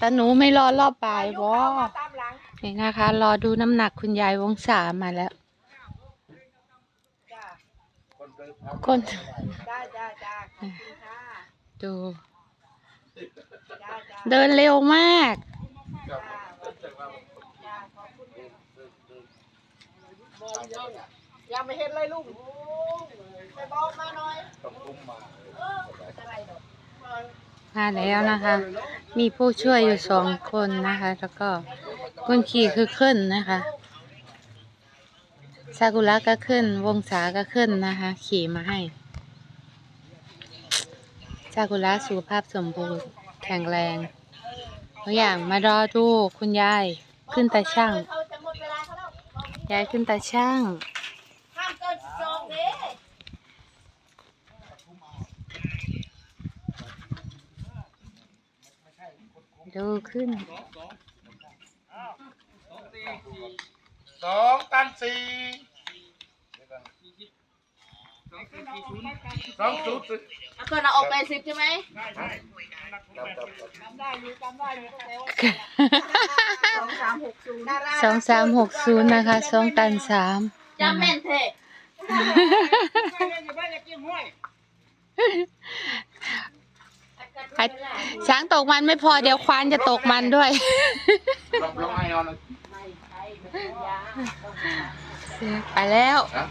มาหนูไม่รอรอบบ่ายบอมาตามหลังนี่นะคะ รอดูน้ำหนักคุณยายวงศามาแล้วคุณคดู เดินเร็วมากยังไม่เห็นเลยลุงไปบอกมาหน่อย ต้องคุ้ มาแล้วนะคะ มีผู้ช่วยอยู่สองคนนะคะ แล้วก็คนขี่คือขึ้นนะคะซากุระก็ขึ้น วงศาก็ขึ้นนะคะ ขี่มาให้ซากุระสุขภาพสมบูรณ์แข็งแรงตัวอย่างมารอดูคุณยายขึ้นตาช่าง ยายขึ้นตาช่าง ห้ามเกินสองเด้ ดูขึ้นสองตันสี่สองศูนย์สี่เอาเกินเอาออกไปสิบใช่ไหมสองสามหกศูนย์สองสามหกศูนย์นะคะสองตันสามจำแม่นเถอะ ไปช้างตกมันไม่พอเดี๋ยวควานจะตกมันด้วย ลองลองไอออนไม่ใช่ไม่ใช่ยาไปแล้วนะ